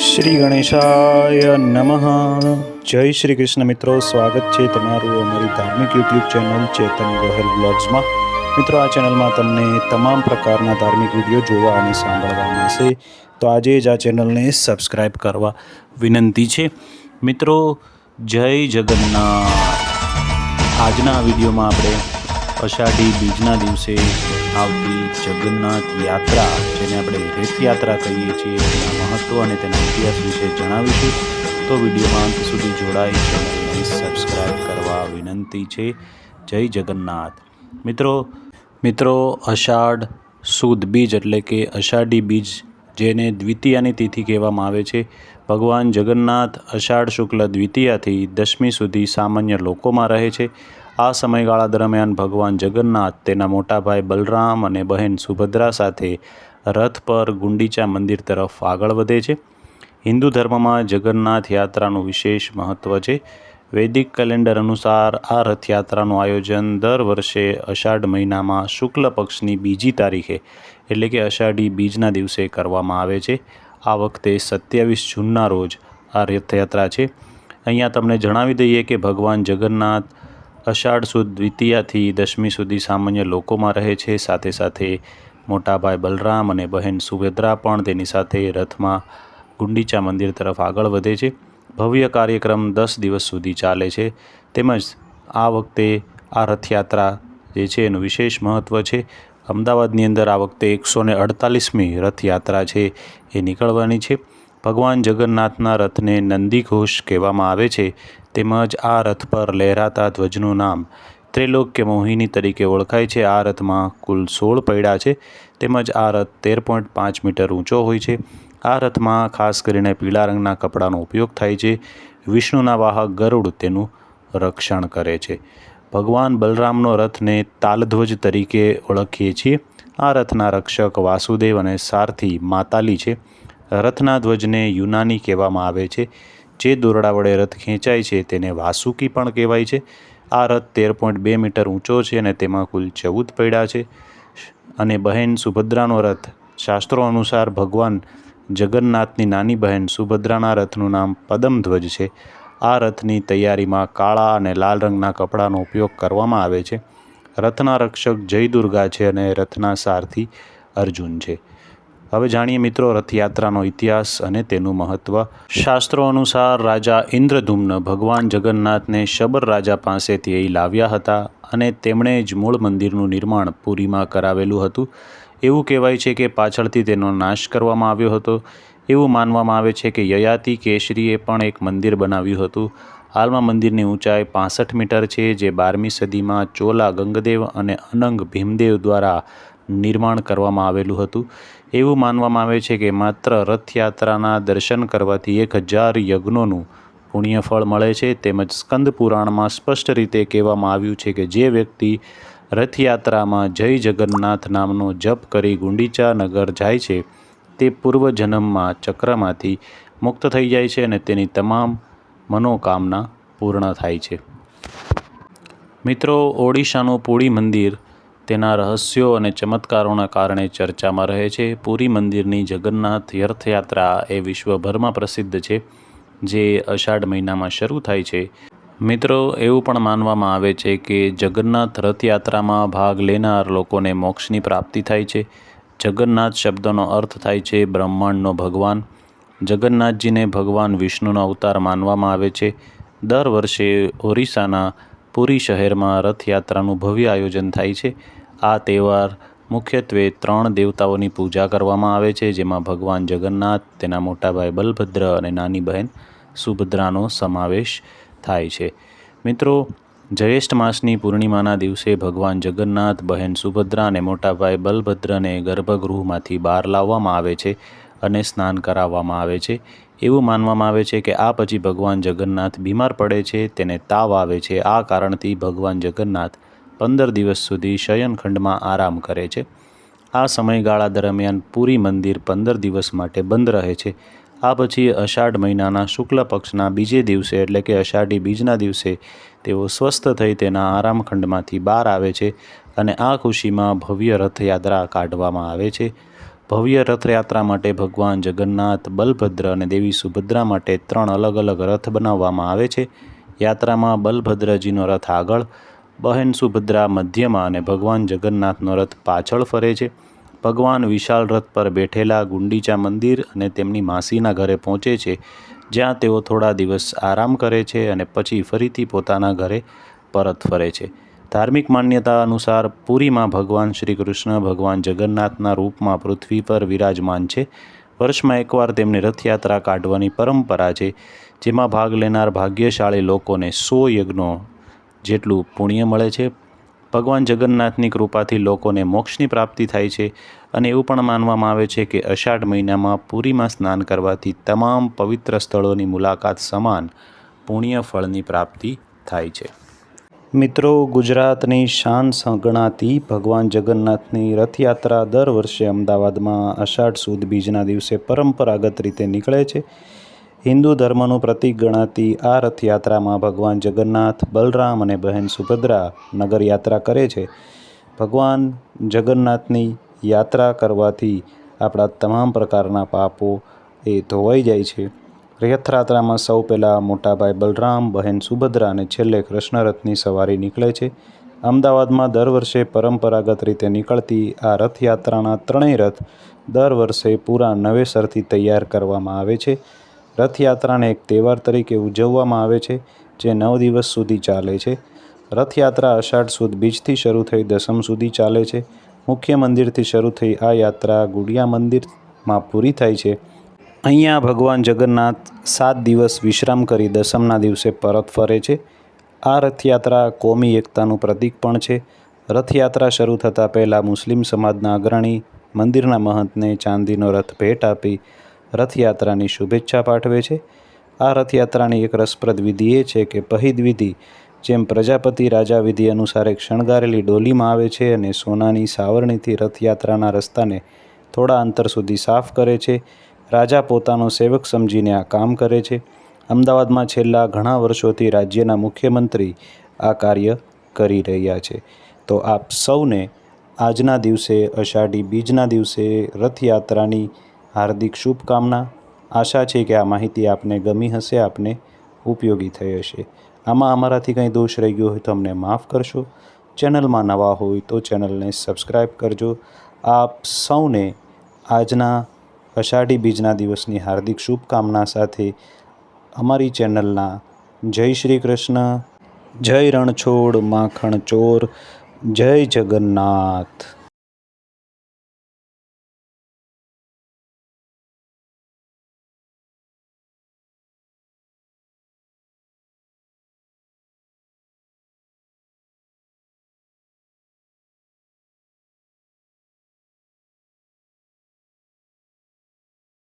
શ્રી ગણેશાય નમઃ. જય શ્રી કૃષ્ણ મિત્રો. સ્વાગત છે તમારું અમારી ધાર્મિક યુટ્યુબ ચેનલ ચેતન ગોહેલ બ્લોગ્સમાં. મિત્રો, આ ચેનલમાં તમને તમામ પ્રકારના ધાર્મિક વીડિયો જોવા અને સાંભળવા મળશે. તો આજે જ આ ચેનલને સબસ્ક્રાઈબ કરવા વિનંતી છે. મિત્રો, જય જગન્નાથ. આજના વિડીયોમાં આપણે અષાઢી બીજના દિવસે આવતી જગન્નાથ યાત્રા, જેને આપણે રથયાત્રા કહીએ છીએ, તેના મહત્ત્વ અને તેના ઇતિહાસ વિશે જણાવીશું. તો વિડીયોમાં અંત સુધી જોડાઈ, ચેનલને સબસ્ક્રાઈબ કરવા વિનંતી છે. જય જગન્નાથ. મિત્રો મિત્રો, અષાઢ સુદ બીજ એટલે કે અષાઢી બીજ, જેને દ્વિતીયાની તિથિ કહેવામાં આવે છે. ભગવાન જગન્નાથ અષાઢ શુક્લ દ્વિતીયાથી દશમી સુધી સામાન્ય લોકોમાં રહે છે. આ સમયગાળા દરમિયાન ભગવાન જગન્નાથ, તેના મોટા ભાઈ બલરામ અને બહેન સુભદ્રા સાથે રથ પર ગુંડીચા મંદિર તરફ આગળ વધે છે. હિન્દુ ધર્મમાં જગન્નાથ યાત્રાનું વિશેષ મહત્ત્વ છે. વૈદિક કેલેન્ડર અનુસાર આ રથયાત્રાનું આયોજન દર વર્ષે અષાઢ મહિનામાં શુક્લ પક્ષની બીજી તારીખે, એટલે કે અષાઢી બીજના દિવસે કરવામાં આવે છે. આ વખતે સત્યાવીસ જૂનના રોજ આ રથયાત્રા છે. અહીંયા તમને જણાવી દઈએ કે ભગવાન જગન્નાથ અષાઢ સુદ દ્વિતીયાથી દશમી સુધી સામાન્ય લોકોમાં રહે છે. સાથે સાથે મોટા ભાઈ બલરામ અને બહેન સુભદ્રા પણ તેની સાથે રથમાં ગુંડીચા મંદિર તરફ આગળ વધે છે. ભવ્ય કાર્યક્રમ દસ દિવસ સુધી ચાલે છે. તેમજ આ વખતે આ રથયાત્રા જે છે એનું વિશેષ મહત્ત્વ છે. અમદાવાદની અંદર આ વખતે એકસો ને અડતાલીસમી રથયાત્રા છે એ નીકળવાની છે. ભગવાન જગન્નાથના રથને નંદીઘોષ કહેવામાં આવે છે, તેમજ આ રથ પર લહેરાતા ધ્વજનું નામ ત્રિલોક્ય મોહિની તરીકે ઓળખાય છે. આ રથમાં કુલ સોળ પૈડા છે, તેમજ આ રથ તેર પોઈન્ટ પાંચ મીટર ઊંચો હોય છે. આ રથમાં ખાસ કરીને પીળા રંગના કપડાનો ઉપયોગ થાય છે. વિષ્ણુના વાહક ગરુડ તેનું રક્ષણ કરે છે. ભગવાન બલરામનો રથને તાલધ્વજ તરીકે ઓળખીએ છીએ. આ રથના રક્ષક વાસુદેવ અને સારથી માતાલી છે. રથના ધ્વજને યુનાની કહેવામાં આવે છે. જે દોરડા વડે રથ ખેંચાય છે તેને વાસુકી પણ કહેવાય છે. આ રથ તેર પોઈન્ટ બે મીટર ઊંચો છે અને તેમાં કુલ ચૌદ પૈડા છે. અને બહેન સુભદ્રાનો રથ શાસ્ત્રો અનુસાર ભગવાન જગન્નાથની નાની બહેન સુભદ્રાના રથનું નામ પદમધ્વજ છે. આ રથની તૈયારીમાં કાળા અને લાલ રંગના કપડાનો ઉપયોગ કરવામાં આવે છે. રથના રક્ષક જય દુર્ગા છે અને રથના સારથી અર્જુન છે. હવે જાણીએ મિત્રો રથયાત્રાનો ઇતિહાસ અને તેનું મહત્ત્વ શાસ્ત્રો અનુસાર રાજા ઇન્દ્રધુમ્ન ભગવાન જગન્નાથને શબર રાજા પાસેથી અહીં લાવ્યા હતા અને તેમણે જ મૂળ મંદિરનું નિર્માણ પુરીમાં કરાવેલું હતું. એવું કહેવાય છે કે પાછળથી તેનો નાશ કરવામાં આવ્યો હતો. એવું માનવામાં આવે છે કે યયાતિ કેશરીએ પણ એક મંદિર બનાવ્યું હતું. હાલમાં મંદિરની ઊંચાઈ પાસઠ મીટર છે, જે બારમી સદીમાં ચોલા ગંગદેવ અને અનંગ ભીમદેવ દ્વારા નિર્માણ કરવામાં આવેલું હતું. એવું માનવામાં આવે છે કે માત્ર રથયાત્રાના દર્શન કરવાથી એક હજાર યજ્ઞોનું પુણ્યફળ મળે છે. તેમજ સ્કંદ પુરાણમાં સ્પષ્ટ રીતે કહેવામાં આવ્યું છે કે જે વ્યક્તિ રથયાત્રામાં જય જગન્નાથ નામનો જપ કરી ગુંડીચા નગર જાય છે, તે પૂર્વજન્મમાં ચક્રમાંથી મુક્ત થઈ જાય છે અને તેની તમામ મનોકામના પૂર્ણ થાય છે. મિત્રો, ઓડિશાનું પુરી મંદિર તેના રહસ્યો અને ચમત્કારોના કારણે ચર્ચામાં રહે છે. પુરી મંદિરની જગન્નાથ રથયાત્રા એ વિશ્વભરમાં પ્રસિદ્ધ છે, જે અષાઢ મહિનામાં શરૂ થાય છે. મિત્રો, એવું પણ માનવામાં આવે છે કે જગન્નાથ રથયાત્રામાં ભાગ લેનાર લોકોને મોક્ષની પ્રાપ્તિ થાય છે. જગન્નાથ શબ્દનો અર્થ થાય છે બ્રહ્માંડનો ભગવાન. જગન્નાથજીને ભગવાન વિષ્ણુનો અવતાર માનવામાં આવે છે. દર વર્ષે ઓરિસ્સાના પુરી શહેરમાં રથયાત્રાનું ભવ્ય આયોજન થાય છે. આ તહેવાર મુખ્યત્વે ત્રણ દેવતાઓની પૂજા કરવામાં આવે છે, જેમાં ભગવાન જગન્નાથ, તેના મોટા ભાઈ બલભદ્ર અને નાની બહેન સુભદ્રાનો સમાવેશ થાય છે. મિત્રો, જ્યેષ્ઠ માસની પૂર્ણિમાના દિવસે ભગવાન જગન્નાથ, બહેન સુભદ્રા અને મોટાભાઈ બલભદ્રને ગર્ભગૃહમાંથી બહાર લાવવામાં આવે છે અને સ્નાન કરાવવામાં આવે છે. એવું માનવામાં આવે છે કે આ પછી ભગવાન જગન્નાથ બીમાર પડે છે, તેને તાવ આવે છે. આ કારણથી ભગવાન જગન્નાથ પંદર દિવસ સુધી શયનખંડમાં આરામ કરે છે. આ સમયગાળા દરમિયાન પુરી મંદિર પંદર દિવસ માટે બંધ રહે છે. આ પછી અષાઢ મહિનાના શુક્લ પક્ષના બીજે દિવસે એટલે કે અષાઢી બીજના દિવસે તેઓ સ્વસ્થ થઈ તેના આરામખંડમાંથી બહાર આવે છે અને આ ખુશીમાં ભવ્ય રથયાત્રા કાઢવામાં આવે છે. ભવ્ય રથયાત્રા માટે ભગવાન જગન્નાથ, બલભદ્ર અને દેવી સુભદ્રા માટે ત્રણ અલગ અલગ રથ બનાવવામાં આવે છે. યાત્રામાં બલભદ્રજીનો રથ આગળ, બહેન સુભદ્રા મધ્યમાં અને ભગવાન જગન્નાથનો રથ પાછળ ફરે છે. ભગવાન વિશાળ રથ પર બેઠેલા ગુંડીચા મંદિર અને તેમની માસીના ઘરે પહોંચે છે, જ્યાં તેઓ થોડા દિવસ આરામ કરે છે અને પછી ફરીથી પોતાના ઘરે પરત ફરે છે. ધાર્મિક માન્યતા અનુસાર પુરીમાં ભગવાન શ્રી કૃષ્ણ ભગવાન જગન્નાથના રૂપમાં પૃથ્વી પર વિરાજમાન છે. વર્ષમાં એકવાર તેમની રથયાત્રા કાઢવાની પરંપરા છે, જેમાં ભાગ લેનાર ભાગ્યશાળી લોકોને સો યજ્ઞો જેટલું પુણ્ય મળે છે. ભગવાન જગન્નાથની કૃપાથી લોકોને મોક્ષની પ્રાપ્તિ થાય છે અને એવું પણ માનવામાં આવે છે કે અષાઢ મહિનામાં પુરીમાં સ્નાન કરવાથી તમામ પવિત્ર સ્થળોની મુલાકાત સમાન પુણ્ય ફળની પ્રાપ્તિ થાય છે. મિત્રો, ગુજરાતની શાન ગણાતી ભગવાન જગન્નાથની રથયાત્રા દર વર્ષે અમદાવાદમાં અષાઢ સુદ બીજના દિવસે પરંપરાગત રીતે નીકળે છે. હિન્દુ ધર્મનું પ્રતીક ગણાતી આ રથયાત્રામાં ભગવાન જગન્નાથ, બલરામ અને બહેન સુભદ્રા નગરયાત્રા કરે છે. ભગવાન જગન્નાથની યાત્રા કરવાથી આપણા તમામ પ્રકારના પાપો એ ધોવાઈ જાય છે. રથયાત્રામાં સૌ પહેલાં મોટાભાઈ બલરામ, બહેન સુભદ્રા અને છેલ્લે કૃષ્ણ રથની સવારી નીકળે છે. અમદાવાદમાં દર વર્ષે પરંપરાગત રીતે નીકળતી આ રથયાત્રાના ત્રણેય રથ દર વર્ષે પૂરા નવેસરથી તૈયાર કરવામાં આવે છે. રથયાત્રાને એક તહેવાર તરીકે ઉજવવામાં આવે છે, જે નવ દિવસ સુધી ચાલે છે. રથયાત્રા અષાઢ સુદ બીજથી શરૂ થઈ દસમ સુધી ચાલે છે. મુખ્ય મંદિરથી શરૂ થઈ આ યાત્રા ગુડિયા મંદિરમાં પૂરી થાય છે. અહીંયા ભગવાન જગન્નાથ સાત દિવસ વિશ્રામ કરી દસમના દિવસે પરત ફરે છે. આ રથયાત્રા કોમી એકતાનું પ્રતીક પણ છે. રથયાત્રા શરૂ થતાં પહેલાં મુસ્લિમ સમાજના અગ્રણી મંદિરના મહંતને ચાંદીનો રથ ભેટ આપી રથયાત્રાની શુભેચ્છા પાઠવે છે. આ રથયાત્રાની એક રસપ્રદ વિધિ એ છે કે પહિદ વિધિ, જેમ પ્રજાપતિ રાજા વિધિ અનુસાર એક શણગારેલી ડોલીમાં આવે છે અને સોનાની સાવરણીથી રથયાત્રાના રસ્તાને થોડા અંતર સુધી સાફ કરે છે. રાજા પોતાનો સેવક સમજીને આ કામ કરે છે. અમદાવાદમાં છેલ્લા ઘણા વર્ષોથી રાજ્યના મુખ્યમંત્રી આ કાર્ય કરી રહ્યા છે. તો આપ સૌને આજના દિવસે, અષાઢી બીજના દિવસે, રથયાત્રાની હાર્દિક શુભકામના. આશા છે કે આ માહિતી આપને ગમી હશે, આપને ઉપયોગી થઈ હશે. આમાં અમારાથી કંઈ દોષ રહી ગયો હોય તો અમને માફ કરશો. ચેનલમાં નવા હોય તો ચેનલને સબસ્ક્રાઈબ કરજો. આપ સૌને આજના અષાઢી બીજના દિવસની હાર્દિક શુભકામના સાથે અમારી ચેનલના જય શ્રી કૃષ્ણ, જય રણછોડ માખણ ચોર જય જગન્નાથ.